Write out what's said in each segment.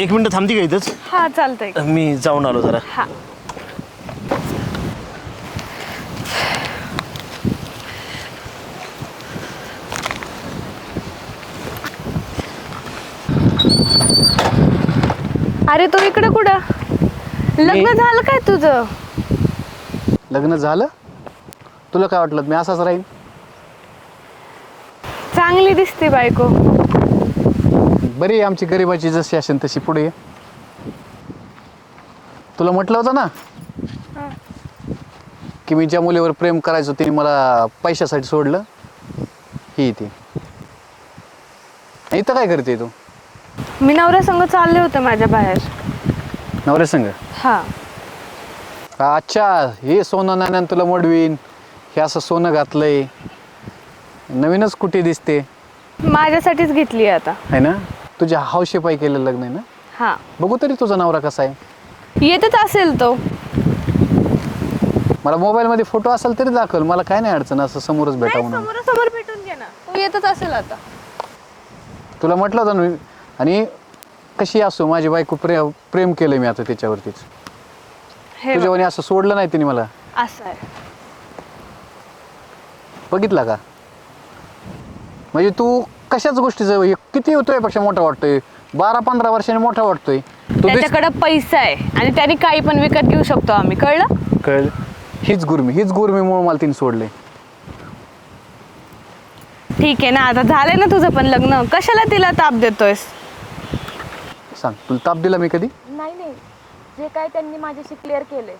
एक मिनटं थांबती का इथंच? हा चालतंय. मी जाऊन आलो जरा. हा. अरे तू इकडे कुठं? लग्न झालं काय तुझं? लग्न झालं? तुला काय वाटलं? मी असाच राहीन? चांगली दिसते बायको. बरी आहे आमची गरिबाची जशी असेल तशी पुढे ये. तुला म्हटलं होतं ना? की मी ज्या मुलीवर प्रेम करायचो तिने मला पैशासाठी सोडलं. ही ती. इथं काय करते तू? मी नवऱ्या संग चालले होते माझ्या बाहेर. नवऱ्या संग? हा. अच्छा हे सोनं नाण्यान तुला मोडवीन. हे असं सोनं घातलंय. नवीनच कुठे दिसते? माझ्यासाठीच घेतली आता. आहे ना? तुझ्या हौशे पायी केलेलं लग्न आहे ना? हा. बघू तरी तुझा नवरा कसा आहे. येतच असेल तो. मला मोबाईलमध्ये फोटो असेल तरी दाखल. मला काय नाही अडचण असं समोरच भेटा म्हणून. समोरासमोर भेटून घे ना. तो येतच असेल आता. तुला म्हटलं होतं ना मी आणि कशी असो माझी बायको प्रेम प्रेम केलं मी आता त्याच्यावरतीच हे बघ, तुझ्यावानी असं सोडलं नाही तिने मला. असं आहे. बघितला का? म्हणजे तू कशाच गोष्टीचं? हे किती होतोयपेक्षा मोठा वाटतोय? बारा पंधरा वर्षांनी मोठा वाटतोय. तू त्याच्याकडे पैसा आहे. आणि त्याने काही पण विकत घेऊ शकतो आम्ही. कळलं? कळलं. हीच गुरमी. हीच गुरमीमुळे मला तिने सोडले ठीक आहे ना आता झालंय ना तुझं पण लग्न? कशाला तिला ताप देतोयस? सांग तुला ताप दिला मी कधी? नाही नाही. जे काय त्यांनी माझ्याशी क्लिअर केले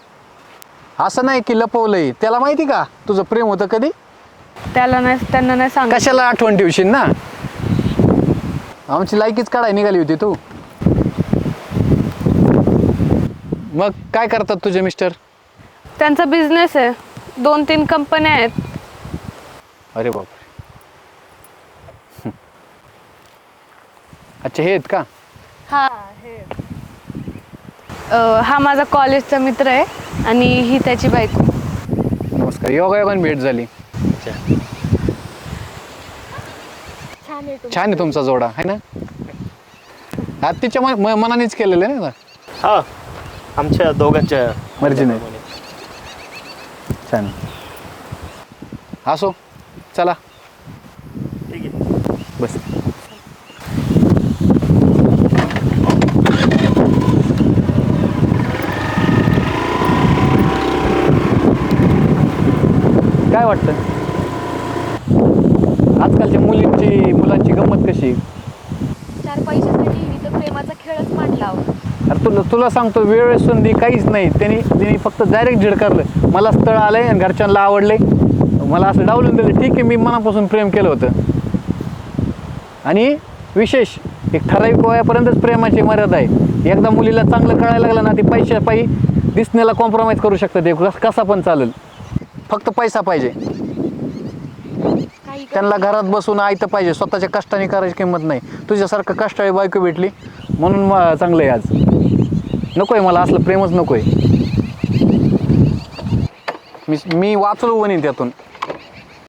असं नाही की लपवलंय. त्याला माहिती का? तुझं प्रेम होतं कधी? त्याला नाही त्यांना नाही सांग कशाला आठवण ठेवशील ना? आमची लायकीच काढाय निघाली होती तू. मग काय करतात तुझे मिस्टर? त्यांचा बिझनेस आहे. दोन तीन कंपन्या आहेत. अरे बापरे. अच्छा हे आहेत का? हा हा माझा कॉलेजचा मित्र आहे आणि ही त्याची बायको. नमस्कार. योगायोगाने भेट झाली. छान आहे छान आहे तुमचा जोडा आहे ना? हा तिच्या म- म- मनानेच केलेलं आहे ना? हा आमच्या दोघांच्या मर्जीने. छान. असो चला. ठीक आहे. बस. काय वाटतं? आजकालच्या मुलींची मुलांची गंमत कशी? चार पैशासाठी तर प्रेमाचा खेळच मांडला हो. अरे तुला तुला सांगतो वेळ संधी काहीच नाही. त्यांनी त्यांनी फक्त डायरेक्ट झिडकारलं. मला स्थळ आलंय आणि घरच्यांना आवडले मला असं डावलून दिलं. ठीक आहे मी मनापासून प्रेम केलं होतं. आणि विशेष एक ठराविक वयापर्यंतच प्रेमाची मर्यादा आहे. एकदा मुलीला चांगलं कळायला लागलं ना ती पैशा पायी दिसण्याला कॉम्प्रोमाइज करू शकतं ते कस- कसा पण चालेल. फक्त पैसा पाहिजे. त्यांना घरात बसून आयतं पाहिजे स्वतःच्या कष्टाने करायची किंमत नाही. तुझ्यासारखं कष्टाळी बायको भेटली म्हणून चांगलं आहे आज. नको आहे मला असलं प्रेमच नको आहे मी मी वाचलो वनीन त्यातून.